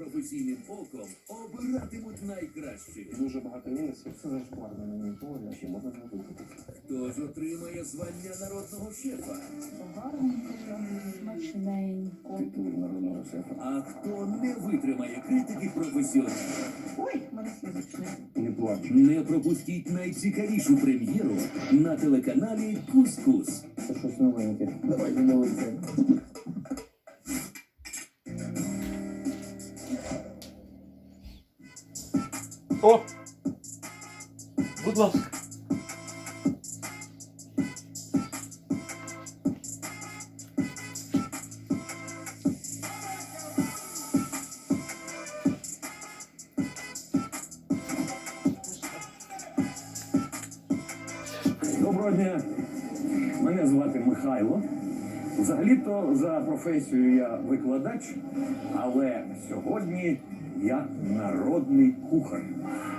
професійним оком обиратимуть найкращих. Дуже багато мінусів. Це зашкварно мені поводя, ще можна викупити. Хто ж отримає звання народного шефа? Гарненько. Титул народного шефа. А хто не витримає критики професіоналів? Ой, мене фізичне. Не плач. Не пропустіть найцікавішу прем'єру на телеканалі Кус-Кус. Це щось новеньке. Давай дивися. О! Будь ласка. Доброго дня. Мене звати Михайло. Взагалі-то за професією я викладач, але сьогодні я народний кухар.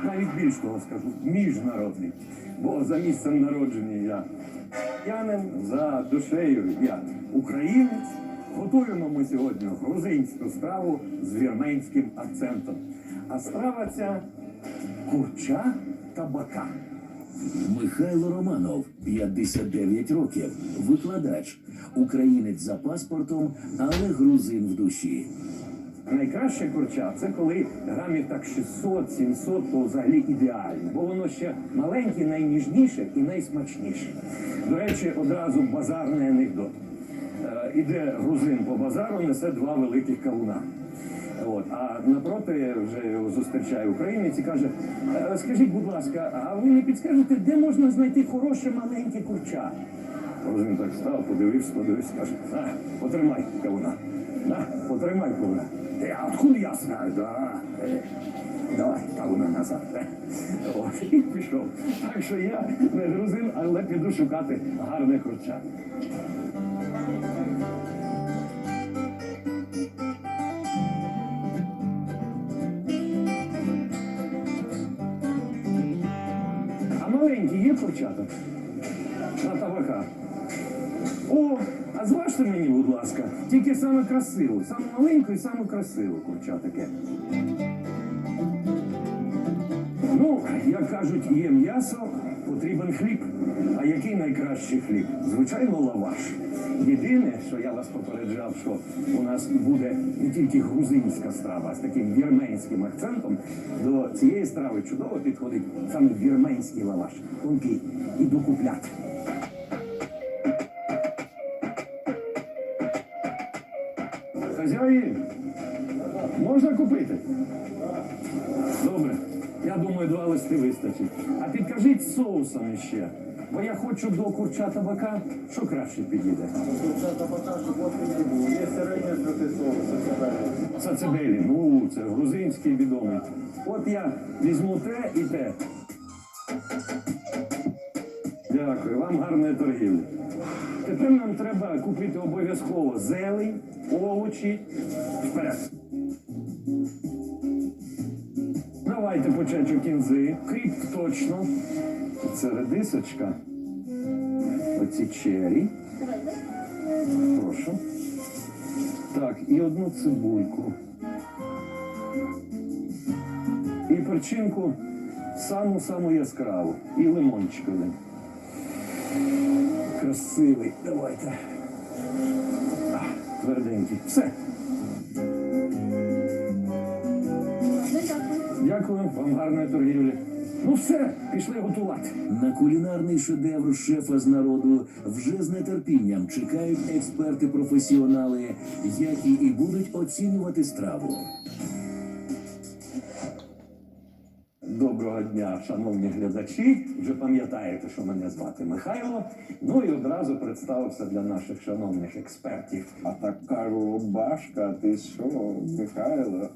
Навіть більш того скажу, міжнародний. Бо за місцем народження я янин, за душею я українець. Готуємо ми сьогодні грузинську страву з вірменським акцентом. А страва ця курча табака. Михайло Романов, 59 років, викладач, українець за паспортом, але грузин в душі. Найкраще курча це коли грамів так 600-700, то взагалі ідеально, бо воно ще маленьке, найніжніше і найсмачніше. До речі, одразу базарний анекдот. Е, іде грузин по базару, несе два великих кавуна. От, а напроти вже його зустрічає українець і каже: «Е, скажіть, будь ласка, а ви не підскажете, де можна знайти хороше маленьке курча? Грузин так став, подивився, подивився, каже, а, потримай кавуна. На, потримай кавуна. Е, а откуда я знаю? Да. Давай кавуна назад. І пішов. Так що я не грузин, але піду шукати гарне курча. А маленькі є курчата? А мені, будь ласка, тільки саме красиву, саме маленьку і саме красиву курча таке. Ну, як кажуть, є м'ясо, потрібен хліб. А який найкращий хліб? Звичайно, лаваш. Єдине, що я вас попереджав, що у нас буде не тільки грузинська страва, а з таким вірменським акцентом, до цієї страви чудово підходить саме вірменський лаваш. Тонкий і докупляти. Хазяї, можна купити? Добре. Я думаю, два листи вистачить. А підкажіть соусом ще. Бо я хочу до курча табака, що краще підійде. Це пока що поки не було. Є середня проти соусу. Сацебелі, ну це грузинський відомий. От я візьму те і те. Дякую, вам гарної торгівлі. Тепер нам треба купити обов'язково зелень, овочі. Вперед. Давайте по чачу кінзи. Кріп точно. Це редисочка. Оці чері. Прошу. Так, і одну цибульку. І перчинку саму-саму яскраву. І лимончик один. Красивий. Давайте. Тверденький. Все. Дякую, вам гарної торгівлі. Ну все, пішли готувати. На кулінарний шедевр шефа з народу вже з нетерпінням чекають експерти-професіонали, які і будуть оцінювати страву. Доброго дня, шановні глядачі. Вже пам'ятаєте, що мене звати Михайло. Ну і одразу представився для наших шановних експертів. А така рубашка, ти що, Михайло?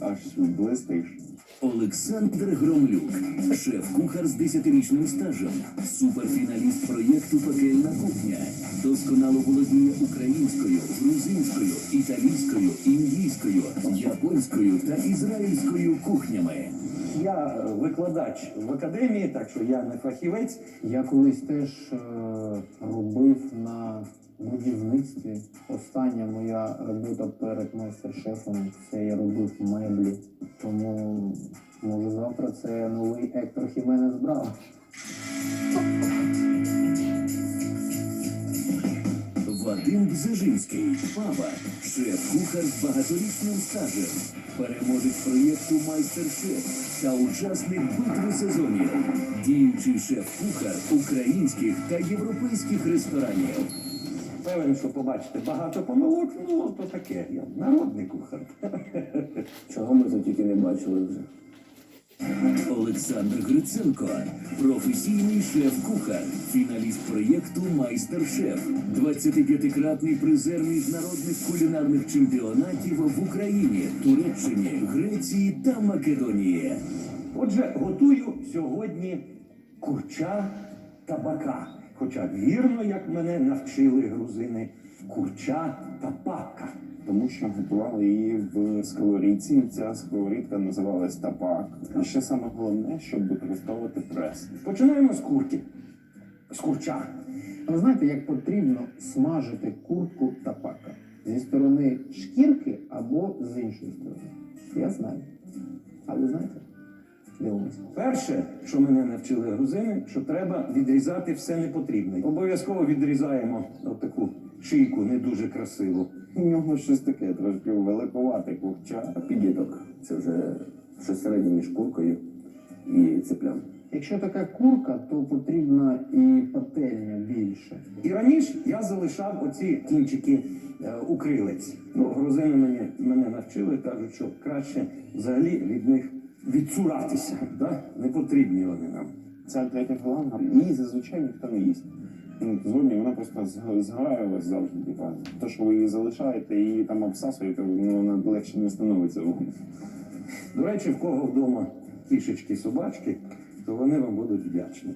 Аж блистиш. Олександр Громлюк, шеф-кухар з 10-річним стажем, суперфіналіст проєкту Пекельна кухня, досконало володіє українською, грузинською, італійською, індійською, японською та ізраїльською кухнями. Я викладач в академії, так що я не фахівець. Я колись теж е, робив на будівництві. Остання моя робота перед майстер-шефом це я робив меблі. Тому може завтра це новий Ектор Хіменес Браво. Вадим Бзежинський, папа, шеф-кухар з багаторічним стажем, переможець проєкту Майстер-шеф та учасник битви сезонів, діючий шеф-кухар українських та європейських ресторанів. Певен, що побачите багато помилок, ну то таке. Я народний кухар. Чого ми тут тільки не бачили вже? Олександр Гриценко, професійний шеф-кухар, фіналіст проєкту Майстер-шеф, 25-кратний призер міжнародних кулінарних чемпіонатів в Україні, Туреччині, Греції та Македонії. Отже, готую сьогодні курча та бака. Хоча вірно, як мене навчили грузини, курча та пака. Тому що готували її в сковорідці, ця сковорідка називалась тапак. І ще саме головне, щоб використовувати прес. Починаємо з курки. З курча. Ви знаєте, як потрібно смажити куртку та пака? Зі сторони шкірки або з іншої сторони. Я знаю. А ви знаєте? Дивимося. Перше, що мене навчили грузини, що треба відрізати все непотрібне. Обов'язково відрізаємо отаку шийку не дуже красиву. У нього щось таке, трошки великувате курча. А підліток це вже щось середнє між куркою і циплям. Якщо така курка, то потрібна і пательня більше. І раніше я залишав оці кінчики е, у. Ну, грузини мені, мене навчили, кажуть, що краще взагалі від них відцуратися. Да? Не потрібні вони нам. Ця третя фаланга, її зазвичай ніхто не їсть. Ну, Згодні вона просто зг- вас завжди. Типа, то, що ви її залишаєте і її там обсасуєте, ну, вона легше не становиться. До речі, в кого вдома кішечки, собачки, то вони вам будуть вдячні.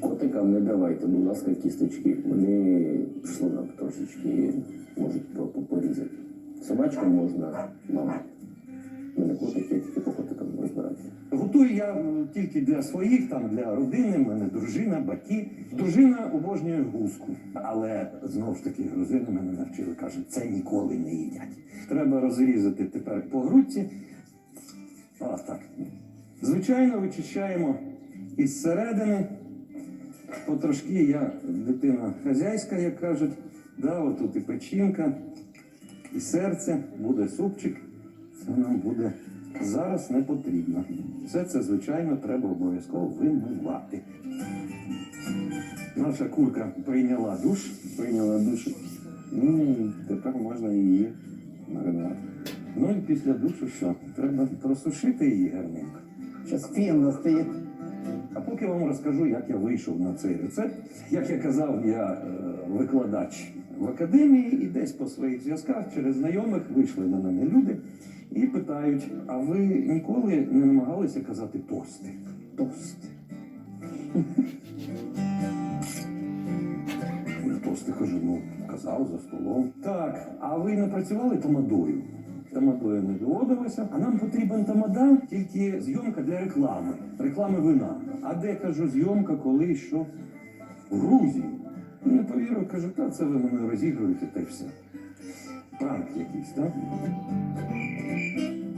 Котикам не давайте, будь ласка, кісточки. Вони шлунок трошечки можуть по- по- порізати. Собачкам можна, мама. Мене котики, я тільки по котикам. Готую я тільки для своїх, там для родини, в мене дружина, батьки. Дружина обожнює гуску. Але знову ж таки грузини мене навчили, кажуть, це ніколи не їдять. Треба розрізати тепер по грудці. Ось так. Звичайно, вичищаємо із середини. Потрошки я дитина хазяйська, як кажуть. Да, отут і печінка, і серце, буде супчик. Це нам буде зараз не потрібно. Все це, звичайно, треба обов'язково вимивати. Наша курка прийняла душ. Прийняла душу. Ну, тепер можна її маринувати. Ну і після душу що? Треба просушити її гарненько. Зараз піна стоїть. А поки вам розкажу, як я вийшов на цей рецепт. Як я казав, я е, викладач в академії і десь по своїх зв'язках через знайомих вийшли на мене люди і питають: а ви ніколи не намагалися казати тости? Тости. Я тости кажу, ну, казав за столом. Так, а ви не працювали тамадою? Тамадою не доводилося, а нам потрібен тамада, тільки зйомка для реклами, реклами вина. А де кажу, зйомка, коли що? В Грузії. Не повірив, кажу, та це ви мене розігруєте та й все. Пранк якийсь, так?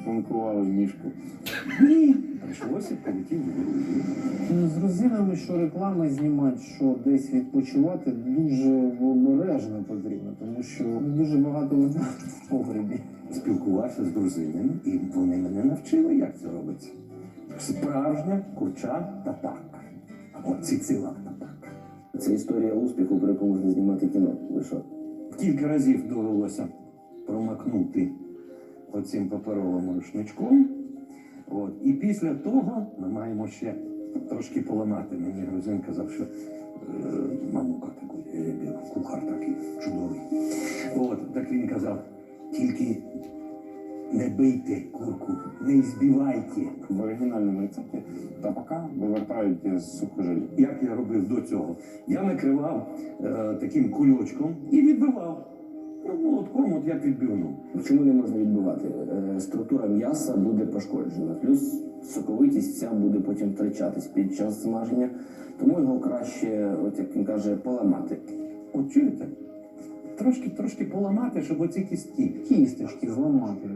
Панкували в мішку. Ні. Прийшлося, полетів. Ну, З грузинами, що реклами знімати, що десь відпочивати, дуже обережно потрібно, тому що дуже багато вина в погребі. спілкувався з дружинами, і вони мене навчили, як це робиться. Справжня курча та пака. Або цицила та пака. Це історія успіху, про яку можна знімати кіно. Ви що? Кілька разів довелося промакнути оцим паперовим рушничком. От. І після того ми маємо ще трошки поламати. Мені грузин казав, що е, мамука такий, е, кухар такий чудовий. От, так він казав, тільки не бийте курку, не збивайте. В оригінальному рецепті тапака вивертають з сухожилля. Як я робив до цього? Я накривав е, таким кульочком і відбивав. Ну, молотком, от як відбивну. Чому не можна відбивати? Е, Структура м'яса буде пошкоджена, плюс соковитість ця буде потім втрачатись під час смаження, тому його краще, от як він каже, поламати. От чуєте? трошки трошки поламати, щоб оці кістки. Кісточки зламати.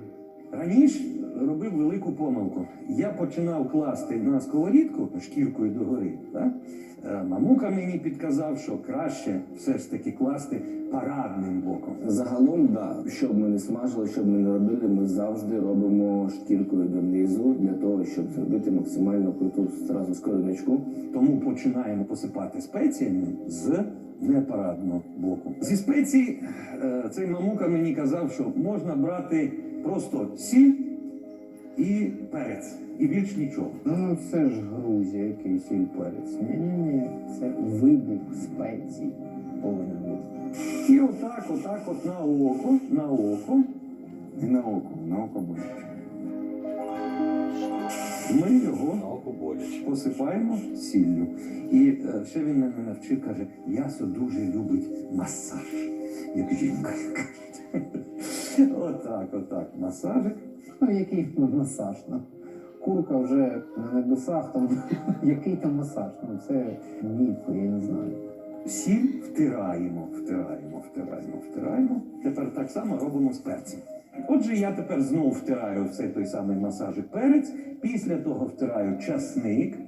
Раніше робив велику помилку. Я починав класти на сковорідку шкіркою догори. Е, Мамука мені підказав, що краще все ж таки класти парадним боком. Загалом, да, що б ми не смажили, що б ми не робили, ми завжди робимо шкіркою донизу для того, щоб зробити максимально круту зразу скориночку. Тому починаємо посипати спеціями з непарадного боку. Зі спецій е, цей мамука мені казав, що можна брати просто сіль і перець, і більш нічого. Ну це ж Грузія, який сіль перець. Ні-ні-ні, це вибух спецій повинен бути. І отак, отак, от на око, на око І на око, на око боляче. ми його На око боляче. посипаємо сіллю. І е, ще він мене навчив, каже, ясо дуже любить масаж, як жінка. Отак, отак, масажик. Ну, який масаж? Ну, курка вже на небесах, там який там масаж? Ну це міфи, я не знаю. Сіль втираємо, втираємо, втираємо, втираємо. Тепер так само робимо з перцем. Отже, я тепер знову втираю все той самий масажик перець. Після того втираю часник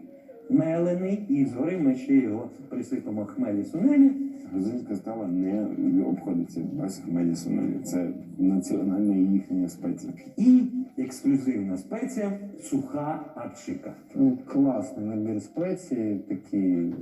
мелений, і згори ми ще його присипемо хмелі сунелі. Грузинська страва не обходиться без хмелі сунелі. Це національна їхня спеція. І ексклюзивна спеція суха аджика. Ну, класний набір спецій, такий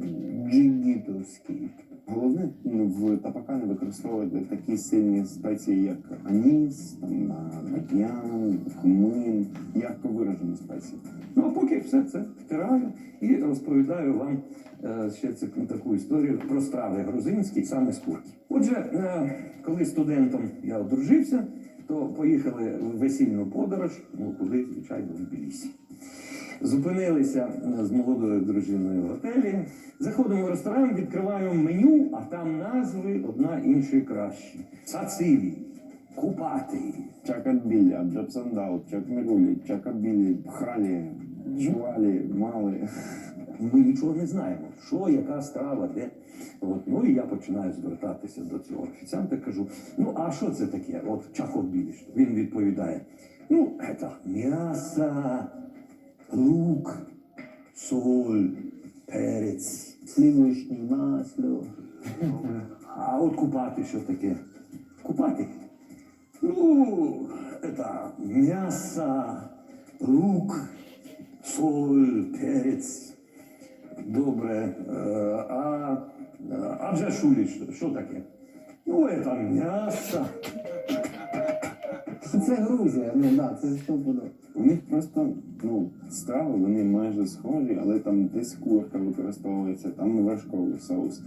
джигітовський. Головне ну, в тапакані використовувати такі сильні спеції, як аніс, там, бадьян, кумин, ярко виражені спеції. Ну а поки все це втираю і розповідаю вам е, ще це таку історію про страви грузинські, саме з курки. Отже, е, коли студентом я одружився, то поїхали в весільну подорож, ну куди, звичайно, в Тбілісі. Зупинилися е, з молодою дружиною в готелі. Заходимо в ресторан, відкриваємо меню, а там назви одна іншої кращі: Сацилі, Купати, Чакабілі, Аджапсандал, Чакмірулі, Чакабілі, Хралі, Чвалі, Мали. Ми нічого не знаємо, що, яка страва, де. От, ну і я починаю звертатися до цього офіціанта, кажу: ну а що це таке? От чахов біліш. Він відповідає: ну, це м'ясо, лук, соль, перець. Сливочне масло. А от купати що таке? Купати? Ну, это мясо, лук, соль, перець. Добре. Е, А, а вже шулі, що, що таке? Ну, это м'ясо. Це Грузія, ну да, це стопудово. У них просто ну, страви вони майже схожі, але там десь курка використовується, там вершковий соус,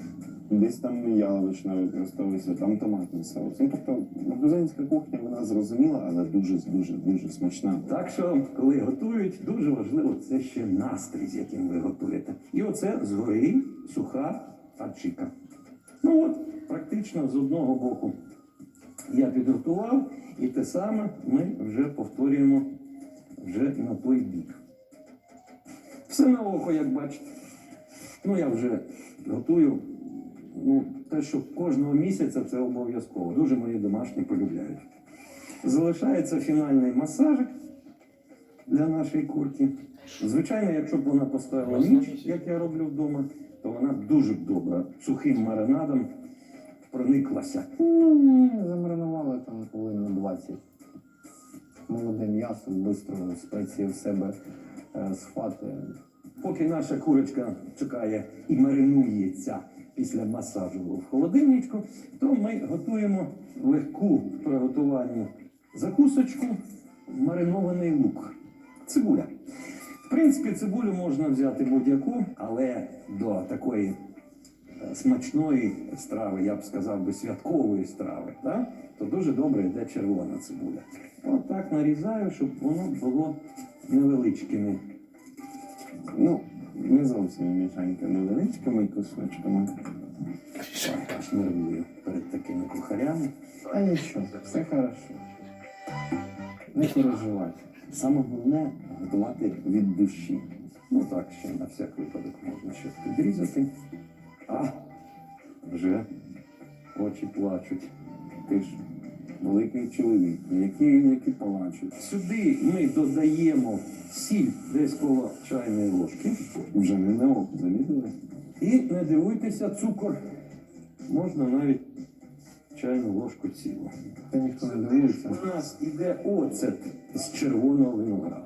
десь там яловична використовується, там томатний соус. Ну тобто грузинська кухня вона зрозуміла, але дуже дуже дуже смачна. Так що, коли готують, дуже важливо це ще настрій, з яким ви готуєте. І оце згори суха аджика. Ну от, практично з одного боку я підготував, і те саме ми вже повторюємо вже на той бік. Все на око, як бачите. Ну, я вже готую. Ну, те, що кожного місяця це обов'язково. Дуже мої домашні полюбляють. Залишається фінальний масажик для нашої курки. Звичайно, якщо б вона поставила ніч, як я роблю вдома, то вона дуже б добре сухим маринадом прониклася. Ну, замаринували там хвилин на 20. Молоде м'ясо, швидко спеції в себе е, схватує. Поки наша курочка чекає і маринується після масажу в холодильничку, то ми готуємо легку в приготуванні закусочку, маринований лук. Цибуля. В принципі, цибулю можна взяти будь-яку, але до такої е, смачної страви, я б сказав би святкової страви, так? то дуже добре йде червона цибуля. От так нарізаю, щоб воно було невеличкими Ну, не зовсім мішанька невеличкими кусочками. Аж нервую перед такими кухарями. А нічого, все хорошо. Не переживайте. Саме головне готувати від душі. Ну так, ще на всяк випадок можна щось підрізати. А вже очі плачуть. ти ж великий чоловік, який, який палачить. Сюди ми додаємо сіль десь коло чайної ложки. Вже не на око залізли. І не дивуйтеся, цукор можна навіть чайну ложку цілу. Та ніхто не дивується. У нас іде оцет з червоного винограду.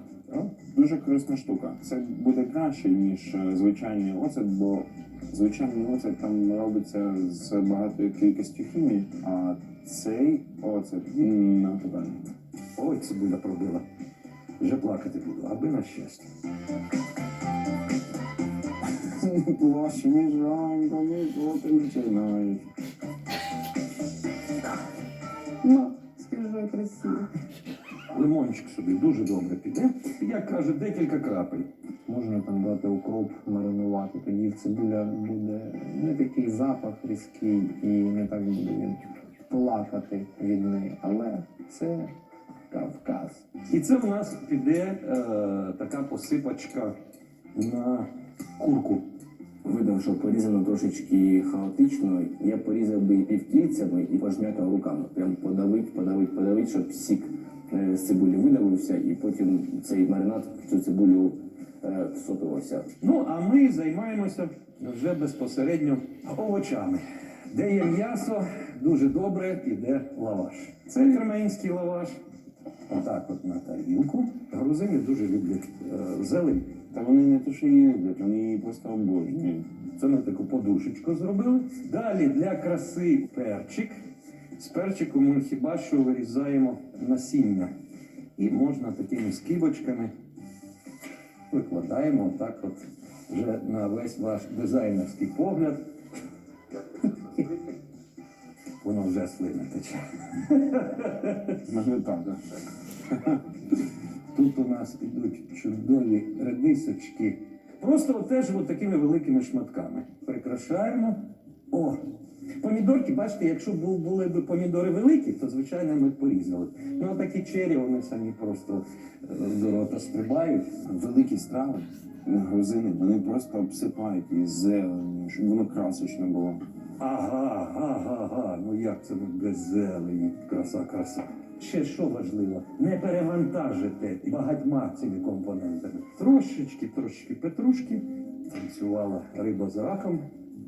Дуже корисна штука. Це буде краще, ніж е, звичайний оцет, бо звичайний оцет там робиться з багатою кількістю хімії, а цей оцет натуральний. Ой, цибуля пробила. Вже плакати буду, аби на щастя. Площ між ранком і потім починаєш. Ну, скажи красиво. Лимончик собі дуже добре піде. Як каже, декілька крапель. Можна там дати укроп маринувати, тоді в цибуля буде не такий запах різкий і не так буде він плакати від неї. Але це Кавказ. І це в нас піде е, така посипочка на курку. Видно, що порізано трошечки хаотично. Я порізав би півкільцями і пожмякав руками. Прям подавить, подавить, подавить, щоб сік е, з цибулі видавився, і потім цей маринад в цю цибулю е, всотувався. Ну, а ми займаємося вже безпосередньо овочами. Де є м'ясо, дуже добре іде лаваш. Це вірменський лаваш. Отак от на тарілку. Грузини дуже люблять е, зелень. Та вони не то, що її люблять, вони її просто обожнюють. Це ми таку подушечку зробили. Далі для краси перчик. З перчику ми хіба що вирізаємо насіння. І можна такими скибочками викладаємо так от вже на весь ваш дизайнерський погляд. Воно вже слина тече. Може так. Тут у нас ідуть чудові редисочки. Просто теж такими великими шматками. Прикрашаємо. О! Помідорки, бачите, якщо були б помідори великі, то звичайно ми б порізали. Ну а такі чері, вони самі просто е, до рота стрибають. Великі страви грузини, вони просто обсипають її зеленню, щоб воно красочно було. Ага, ага, ага. Ну як це без зелені? Краса, краса. Ще що важливо, не перевантажити багатьма цими компонентами. Трошечки, трошечки петрушки. Танцювала риба з раком.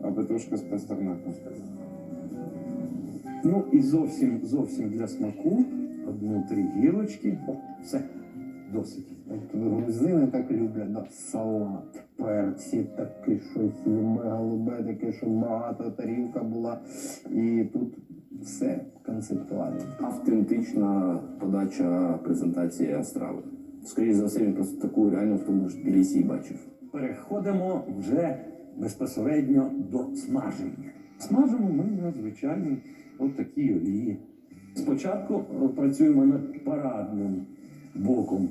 А петрушка з пастернаком. Ну і зовсім зовсім для смаку одну-три гілочки. О, все, досить. Грузини так люблять, да, салат, перці, таке щось голубе, таке, щоб багато тарілка була. І тут все концептуально. Автентична подача презентація страви. Скоріше за все, він просто таку реально в тому ж Тбілісі бачив. Переходимо вже безпосередньо до смаження. Смажимо ми на звичайній от олії. Спочатку працюємо над парадним боком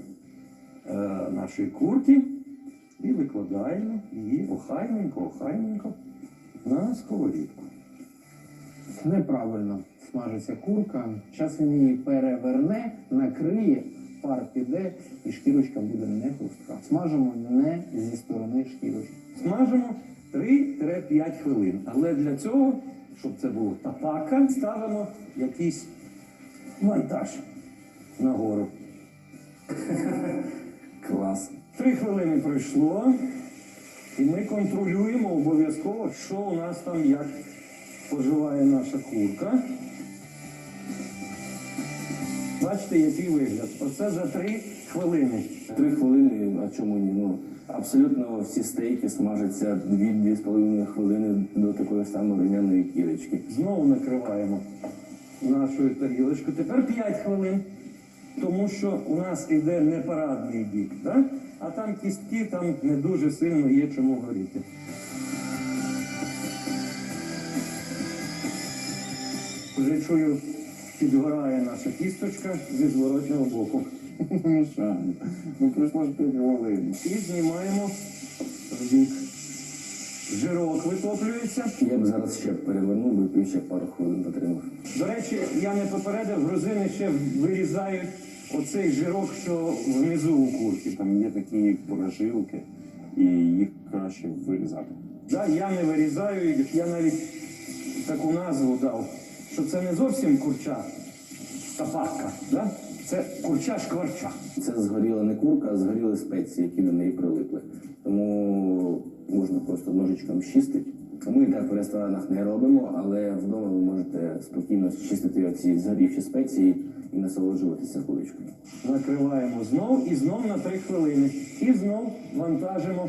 е, нашої курки і викладаємо її охайненько, охайненько на сковорідку. Неправильно смажиться курка. Зараз він її переверне, накриє, пар піде, і шкірочка буде не хрустка. Смажимо не зі сторони шкірочки. Смажимо 3-5 хвилин. Але для цього, щоб це було тапака, ставимо якийсь вантаж нагору. Клас. Три хвилини пройшло, і ми контролюємо обов'язково, що у нас там як поживає наша курка. Бачите, який вигляд. Оце за три хвилини. Три хвилини, а чому ні? Ну, абсолютно всі стейки смажаться 2-2,5 хвилини до такої самої румяної кірочки. Знову накриваємо нашу тарілочку. Тепер 5 хвилин, тому що у нас йде не парадний бік, да? а там кістки, там не дуже сильно є чому горіти. Вже чую, підгорає наша кісточка зі зворотнього боку. Ну пройшло ж 5 хвилин. І знімаємо в бік. Жирок витоплюється. Я б зараз ще перевернув би ще пару хвилин потримав. До речі, я не попередив, грузини ще вирізають оцей жирок, що внизу у курки. Там є такі прожилки, і їх краще вирізати. Да, я не вирізаю, я навіть таку назву дав що це не зовсім курча та патка, да? це курча шкварча. Це згоріла не курка, а згоріли спеції, які до неї прилипли. Тому можна просто ножичком чистити. Ми так в ресторанах не робимо, але вдома ви можете спокійно чистити оці згорівші спеції і насолоджуватися курочкою. Накриваємо знов і знов на 3 хвилини. І знов вантажимо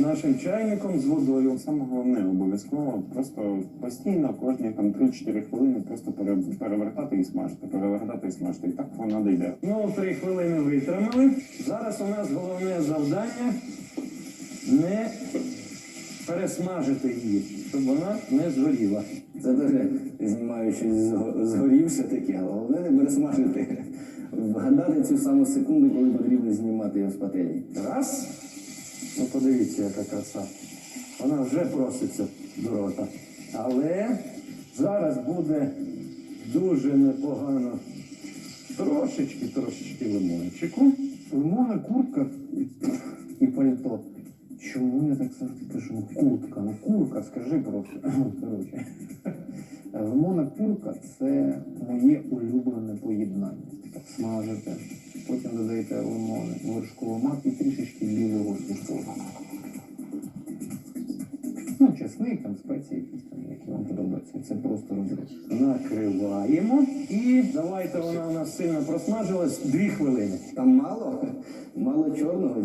нашим чайником з водою. Саме головне обов'язково просто постійно кожні там 3-4 хвилини просто перевертати і смажити, перевертати і смажити. І так вона дійде. Знову 3 хвилини витримали. Зараз у нас головне завдання не пересмажити її, щоб вона не згоріла. Це дуже знімаю щось зго- згорівше таке, але головне не пересмажити. Вгадати цю саму секунду, коли потрібно знімати його з пательні. Раз. Ну подивіться, яка краса. Вона вже проситься до рота. Але зараз буде дуже непогано. Трошечки, трошечки лимончику. Лимона, куртка і пальто. Чому я так завжди кажу? Ну, Куртка, ну курка, скажи просто. Лимона курка це моє улюблене поєднання. Так смажите, потім додаєте лимони, вершковий мак і трішечки білого сушку. Ну, чесник, там спеції якісь там, які вам подобаються. Це просто розрив. Накриваємо. І давайте вона у нас сильно просмажилась. Дві хвилини. Там мало, мало чорного,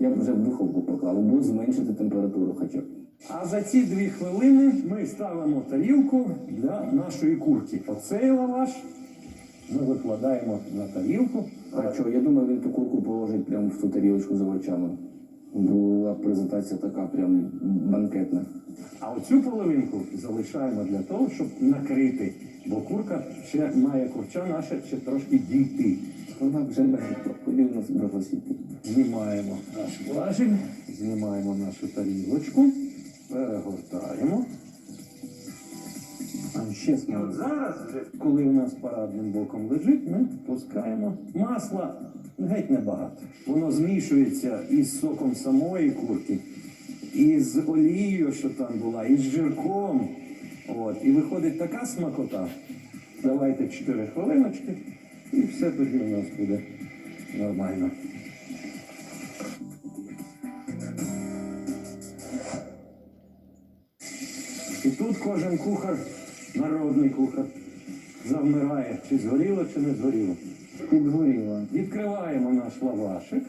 я б вже в духовку поклав, або зменшити температуру хоча б. А за ці дві хвилини ми ставимо тарілку для нашої курки. Оцей лаваш ми викладаємо на тарілку. А що, я думаю, він ту курку положить прямо в ту тарілочку з овочами. Була презентація така прям банкетна. А оцю половинку залишаємо для того, щоб накрити. Бо курка ще має курча наша ще трошки дійти. Вона вже в нас брахосіти. Знімаємо наш важіль, знімаємо нашу тарілочку, перегортаємо. І от зараз, коли у нас парадним боком лежить, ми пускаємо масла геть небагато. Воно змішується із соком самої курки, і з олією, що там була, і з жирком. От, і виходить така смакота. Давайте 4 хвилиночки, і все тоді у нас буде нормально. І тут кожен кухар, народний кухар, завмирає, чи згоріло, чи не згоріло. Підгоріла. Відкриваємо наш лавашик.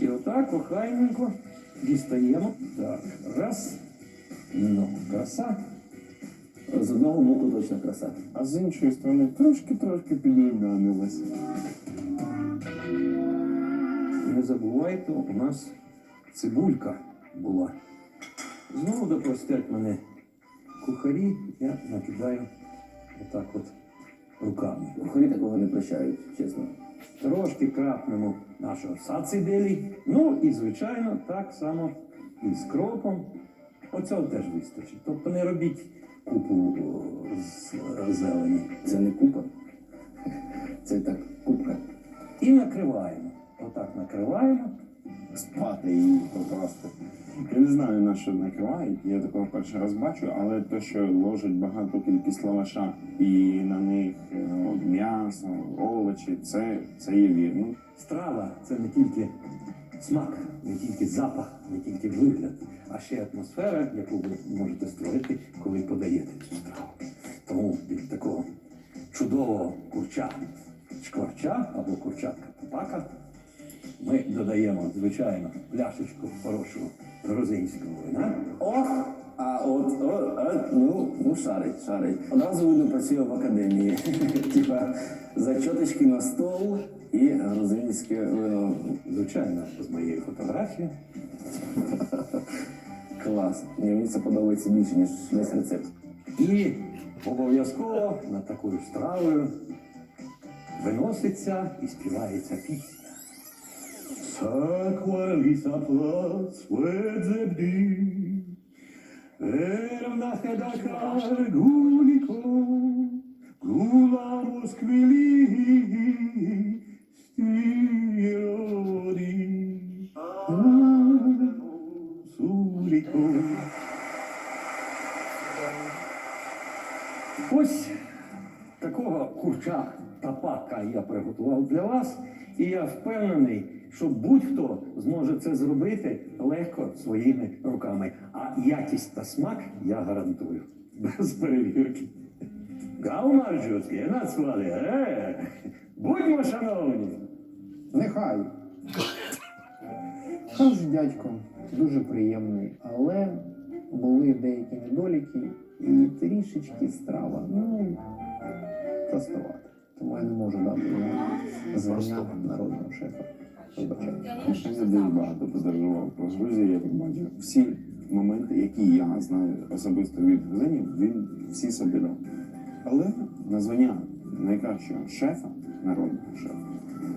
І отак охайненько дістаємо. Так, раз. Ну, краса. З одного боку точно краса. А з іншої сторони трошки-трошки підрівнянилася. Не забувайте, у нас цибулька була. Знову допростять мене кухарі, я накидаю отак от руками. Кухарі такого не прощають, чесно. Трошки крапнемо нашого сациделі. Ну і, звичайно, так само і з кропом. Оцього теж вистачить. Тобто не робіть купу з е, зелені. Це не купа. Це так купка. І накриваємо. Отак накриваємо. Спати її покласти. Я не знаю на що накривають, я такого перший раз бачу, але те, що ложать багату кількість лаваша і на них е, м'ясо, овочі, це, це є вірно. Страва це не тільки смак, не тільки запах, не тільки вигляд, а ще атмосфера, яку ви можете створити, коли подаєте цю страву. Тому від такого чудового курча шкварча або курчатка папака ми додаємо, звичайно, пляшечку хорошого грузинського вина. Ох! А от, ну, ну, шарить, шарить. Одразу видно працює в академії. Типа зачоточки на стол і грузинське вино. Звичайно, з моєю фотографією. Клас. Ні, мені це подобається більше, ніж весь рецепт. І обов'язково над такою стравою виноситься і співається пісня. Сакваліса плац ведзебді, Ерна хедакар гуліко, гула москвілі, стіроді, суріко. Ось такого курча тапака я приготував для вас, і я впевнений, що будь-хто зможе це зробити легко своїми руками. А якість та смак я гарантую без перевірки. Гаумарджуцький, нацвали, е, будьмо шановні. Нехай. Хороший дядько, дуже приємний, але були деякі недоліки, і трішечки страва, ну, простовата. Тому я не можу дати звання народного шефа. Вибачайте. Я дуже багато подорожував по Грузії, я побачив всі моменти, які я знаю особисто від грузинів, він всі собі дав. Але названня найкращого шефа, народного шефа,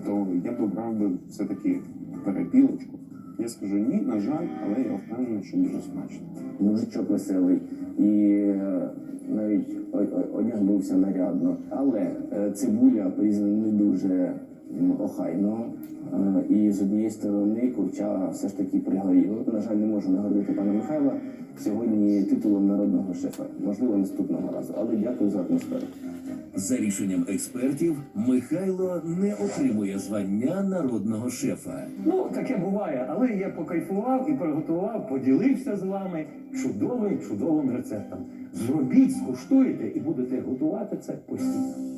то я б обрав би все-таки перепілочку. Я скажу ні, на жаль, але я впевнений, що дуже смачно. Мужичок веселий і е, навіть одягнувся нарядно. Але е, цибуля порізана не дуже охайно. Е, І з однієї сторони курча все ж таки пригоріло. На жаль, не можу нагородити пана Михайла сьогодні титулом народного шефа. Можливо, наступного разу. Але дякую за атмосферу. За рішенням експертів, Михайло не отримує звання народного шефа. Ну, таке буває, але я покайфував і приготував, поділився з вами чудовим, чудовим рецептом. Зробіть, скуштуйте і будете готувати це постійно.